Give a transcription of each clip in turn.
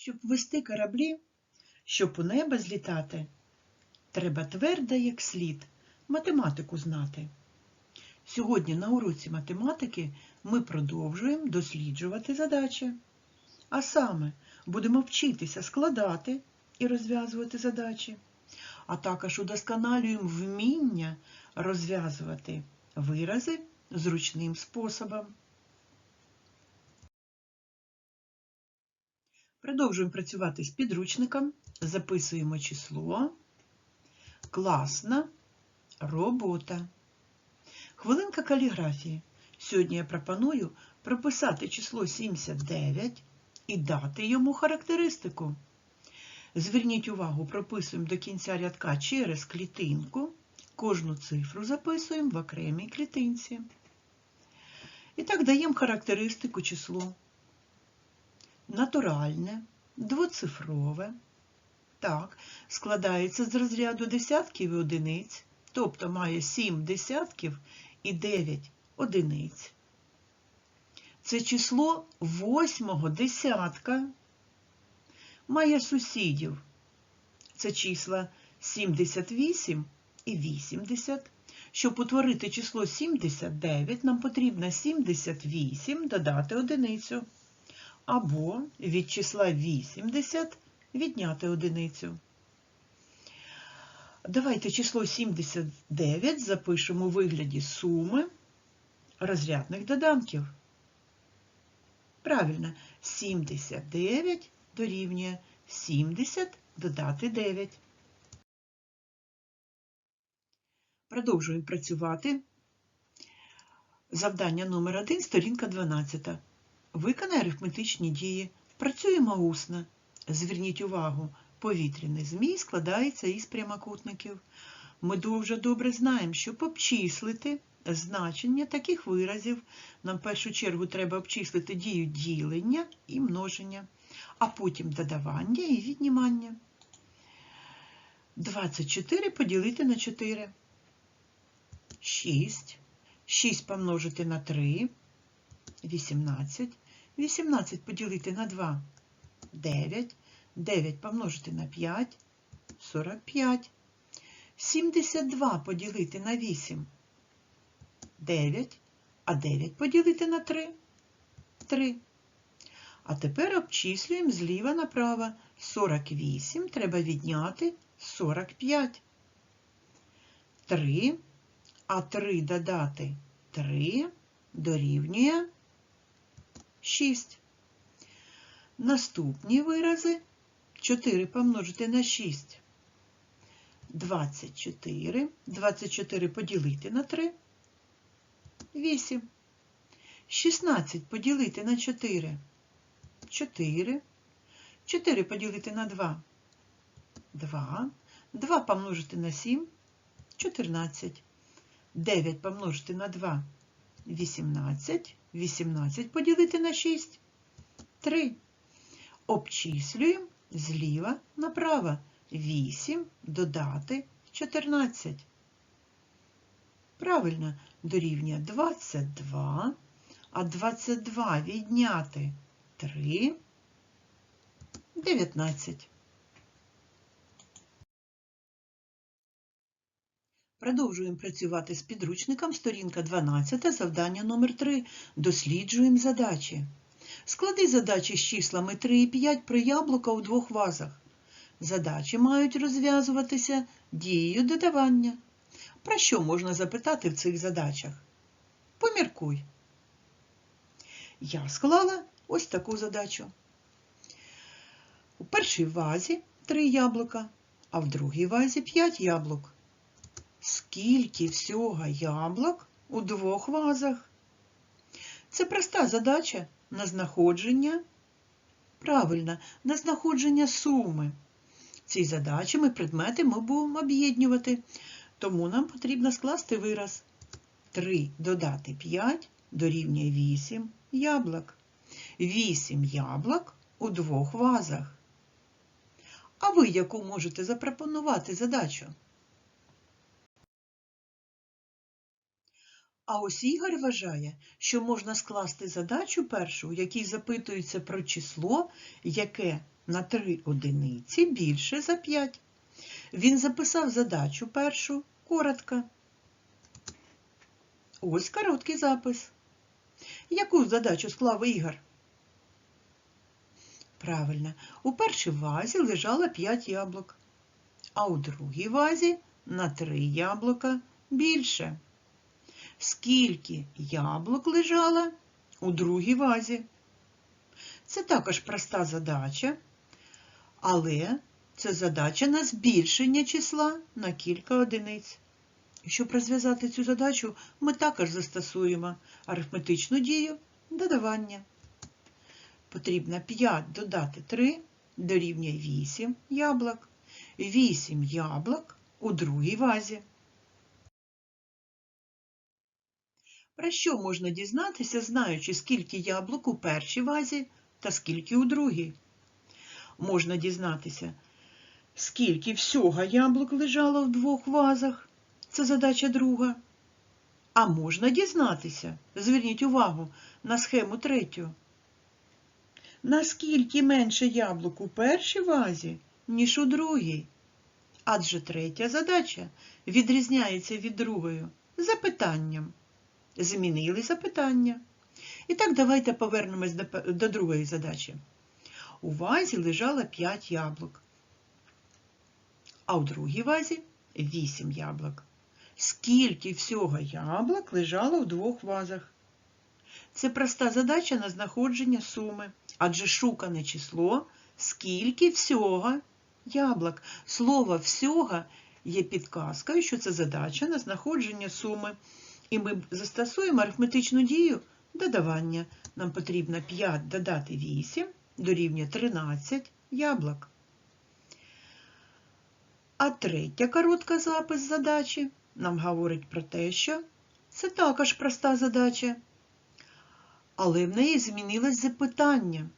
Щоб вести кораблі, щоб у небо злітати, треба твердо, як слід, математику знати. Сьогодні на уроці математики ми продовжуємо досліджувати задачі. А саме будемо вчитися складати і розв'язувати задачі, а також удосконалюємо вміння розв'язувати вирази зручним способом. Продовжуємо працювати з підручником, записуємо число. Класна робота. Хвилинка каліграфії. Сьогодні я пропоную прописати число 79 і дати йому характеристику. Зверніть увагу, прописуємо до кінця рядка через клітинку. Кожну цифру записуємо в окремій клітинці. І так даємо характеристику числу. Натуральне, двоцифрове. Так, складається з розряду десятків і одиниць, тобто має 7 десятків і 9 одиниць. Це число восьмого десятка має сусідів. Це числа 78 і 80. Щоб утворити число 79, нам потрібно 78 додати одиницю. Або від числа 80 відняти одиницю. Давайте число 79 запишемо у вигляді суми розрядних доданків. Правильно, 79 дорівнює 70 додати 9. Продовжуємо працювати. Завдання номер 1, сторінка 12. Виконай арифметичні дії. Працюємо усно. Зверніть увагу, повітряний змій складається із прямокутників. Ми дуже добре знаємо, щоб обчислити значення таких виразів. Нам в першу чергу треба обчислити дію ділення і множення, а потім додавання і віднімання. 24 поділити на 4. 6. 6 помножити на 3. 18. 18 поділити на 2. 9. 9 помножити на 5. 45. 72 поділити на 8. 9. А 9 поділити на 3. 3. А тепер обчислюємо зліва направо. 48 треба відняти 45. 3. А 3 додати 3 дорівнює 6. Наступні вирази 4 помножити на 6. 24. 24 поділити на 3. 8. 16 поділити на 4. 4. 4 поділити на 2. 2. 2 помножити на 7. 14. 9 помножити на 2. 18. 18 поділити на 6. 3. Обчислюємо зліва направо. 8 додати 14. Правильно, дорівнює 22, а 22 відняти 3 19. Продовжуємо працювати з підручником, сторінка 12, завдання номер 3. Досліджуємо задачі. Склади задачі з числами 3 і 5 при яблука у двох вазах. Задачі мають розв'язуватися дією додавання. Про що можна запитати в цих задачах? Поміркуй. Я склала ось таку задачу. У першій вазі 3 яблука, а в другій вазі 5 яблук. Скільки всього яблук у двох вазах? Це проста задача на знаходження, правильно, на знаходження суми. Ці задачі ми предмети ми будемо об'єднувати, тому нам потрібно скласти вираз. 3 додати 5 дорівнює 8 яблук. 8 яблук у двох вазах. А ви яку можете запропонувати задачу? А ось Ігор вважає, що можна скласти задачу першу, у якій запитується про число, яке на 3 одиниці більше за 5. Він записав задачу першу коротко. Ось короткий запис. Яку задачу склав Ігор? Правильно, у першій вазі лежало 5 яблук, а у другій вазі на 3 яблука більше. Скільки яблук лежало у другій вазі? Це також проста задача, але це задача на збільшення числа на кілька одиниць. Щоб розв'язати цю задачу, ми також застосуємо арифметичну дію додавання. Потрібно 5 додати 3 дорівнює 8 яблук. 8 яблук у другій вазі. Про що можна дізнатися, знаючи, скільки яблук у першій вазі та скільки у другій? Можна дізнатися, скільки всього яблук лежало в двох вазах. Це задача друга. А можна дізнатися, зверніть увагу на схему третю. Наскільки менше яблук у першій вазі, ніж у другій? Адже третя задача відрізняється від другої запитанням. Змінили запитання. І так давайте повернемось до, до другої задачі. У вазі лежало 5 яблук, а у другій вазі 8 яблук. Скільки всього яблук лежало в двох вазах? Це проста задача на знаходження суми, адже шукане число скільки всього яблук. Слово всього є підказкою, що це задача на знаходження суми. І ми застосуємо арифметичну дію додавання. Нам потрібно 5 додати 8 дорівнює 13 яблук. А третя коротка запис задачі нам говорить про те, що це також проста задача, але в неї змінилось запитання.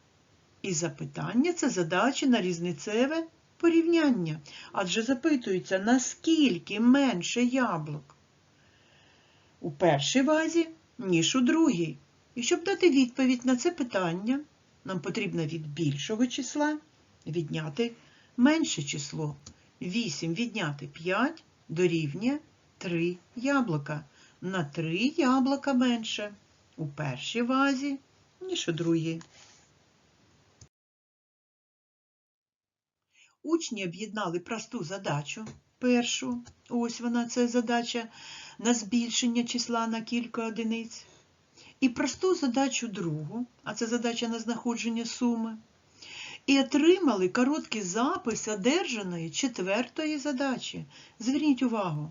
І запитання це задача на різницеве порівняння, адже запитується, наскільки менше яблук у першій вазі, ніж у другій. І щоб дати відповідь на це питання, нам потрібно від більшого числа відняти менше число. 8 відняти 5 дорівнює 3 яблука. На 3 яблука менше у першій вазі, ніж у другій. Учні об'єднали просту задачу. Першу, ось вона, це задача на збільшення числа на кілька одиниць. І просту задачу другу, а це задача на знаходження суми. І отримали короткий запис одержаної четвертої задачі. Зверніть увагу.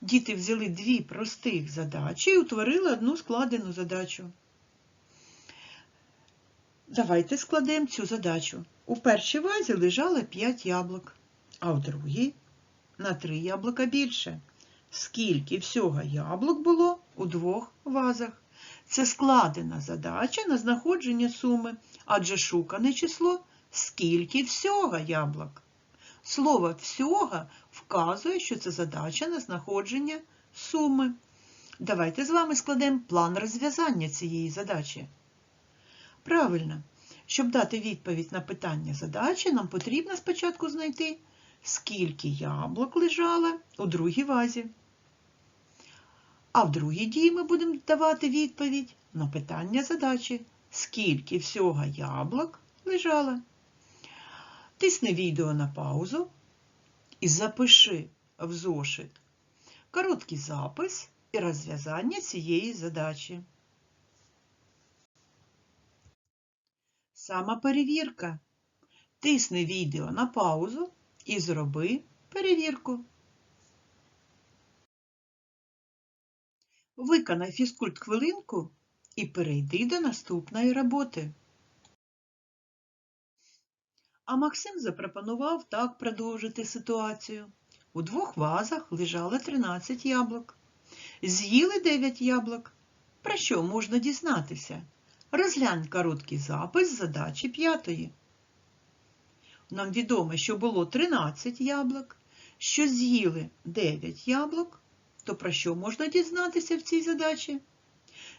Діти взяли дві простих задачі і утворили одну складену задачу. Давайте складемо цю задачу. У першій вазі лежало 5 яблук, а в другій на 3 яблука більше. Скільки всього яблук було у двох вазах? Це складена задача на знаходження суми, адже шукане число скільки всього яблук. Слово всього вказує, що це задача на знаходження суми. Давайте з вами складемо план розв'язання цієї задачі. Правильно, щоб дати відповідь на питання задачі, нам потрібно спочатку знайти, скільки яблук лежало у другій вазі. А в другій дії ми будемо давати відповідь на питання задачі, скільки всього яблук лежало. Тисни відео на паузу і запиши в зошит короткий запис і розв'язання цієї задачі. Сама перевірка. Тисни відео на паузу і зроби перевірку. Виконай фізкульт хвилинку і перейди до наступної роботи. А Максим запропонував так продовжити ситуацію. У двох вазах лежало 13 яблук. З'їли 9 яблук. Про що можна дізнатися? Розглянь короткий запис задачі п'ятої. Нам відомо, що було 13 яблук, що з'їли 9 яблук. То про що можна дізнатися в цій задачі?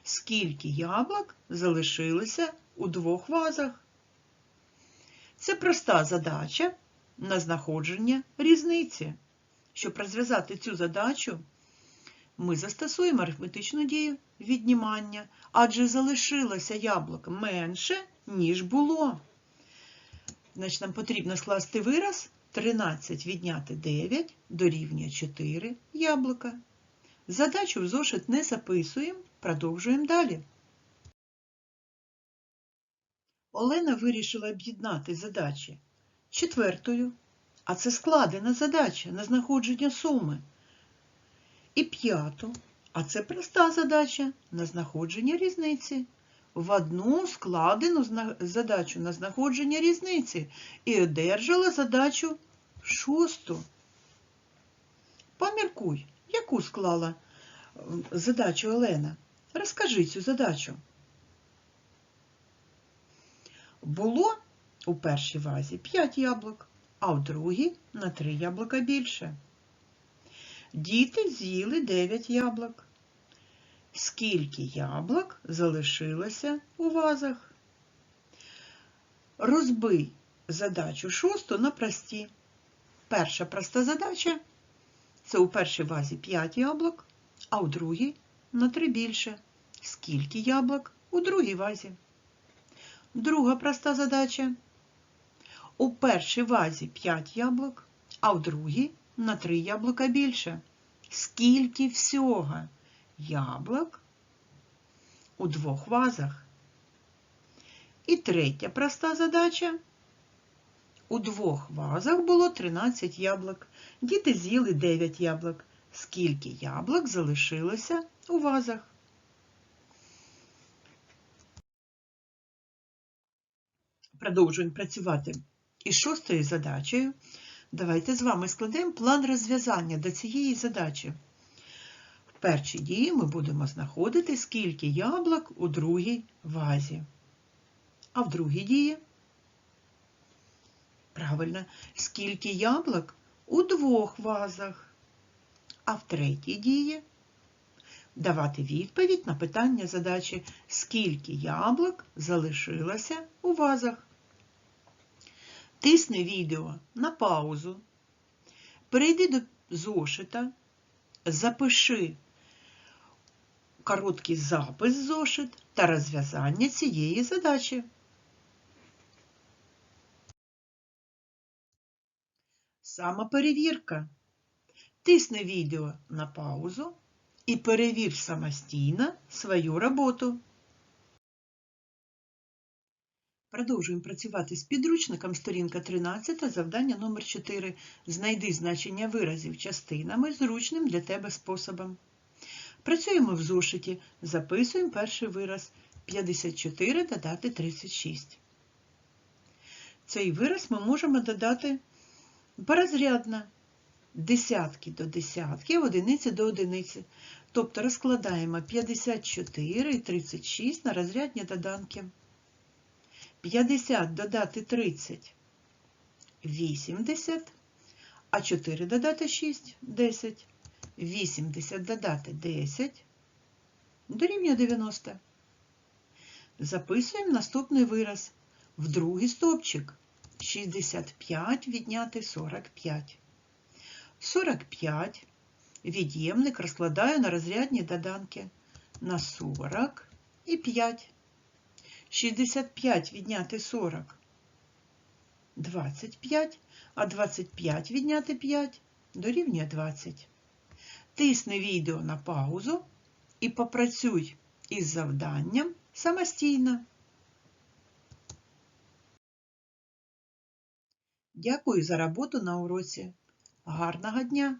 Скільки яблук залишилося у двох вазах? Це проста задача на знаходження різниці. Щоб розв'язати цю задачу, ми застосуємо арифметичну дію віднімання, адже залишилося яблук менше, ніж було. Значить, нам потрібно скласти вираз 13 відняти 9 дорівнює 4 яблука. Задачу в зошит не записуємо, продовжуємо далі. Олена вирішила об'єднати задачі четвертою, а це складена задача на знаходження суми. І п'яту, а це проста задача на знаходження різниці. В одну складену задачу на знаходження різниці і одержала задачу шосту. Поміркуй, яку склала задачу Олена? Розкажи цю задачу. Було у першій вазі 5 яблук, а в другій на 3 яблука більше. Діти з'їли 9 яблук. Скільки яблук залишилося у вазах? Розбий задачу шосту на прості. Перша проста задача це у першій вазі 5 яблук, а у другій на 3 більше. Скільки яблук у другій вазі? Друга проста задача. У першій вазі 5 яблук, а в другій на 3 яблука більше. Скільки всього яблук у двох вазах? І третя проста задача. У двох вазах було 13 яблук. Діти з'їли 9 яблук. Скільки яблук залишилося у вазах? Продовжуємо працювати із шостою задачею. Давайте з вами складемо план розв'язання до цієї задачі. В першій дії ми будемо знаходити, скільки яблук у другій вазі. А в другій дії, правильно, скільки яблук у двох вазах. А в третій дії давати відповідь на питання задачі, скільки яблук залишилося у вазах. Тисни відео на паузу, перейди до зошита, запиши короткий запис зошит та розв'язання цієї задачі. Самоперевірка. Тисни відео на паузу і перевір самостійно свою роботу. Продовжуємо працювати з підручником сторінка 13, завдання номер 4. Знайди значення виразів частинами зручним для тебе способом. Працюємо в зошиті, записуємо перший вираз 54 додати 36. Цей вираз ми можемо додати порозрядно. Десятки до десятки, одиниці до одиниці. Тобто розкладаємо 54 і 36 на розрядні доданки. 50 додати 30 – 80, а 4 додати 6 – 10. 80 додати 10 дорівнює 90. Записуємо наступний вираз. В другий стовпчик 65 відняти 45. 45 від'ємник розкладаю на розрядні доданки на 40 і 5. 65 відняти 40 25, а 25 відняти 5 дорівнює 20. Тисни відео на паузу і попрацюй із завданням самостійно. Дякую за роботу на уроці. Гарного дня!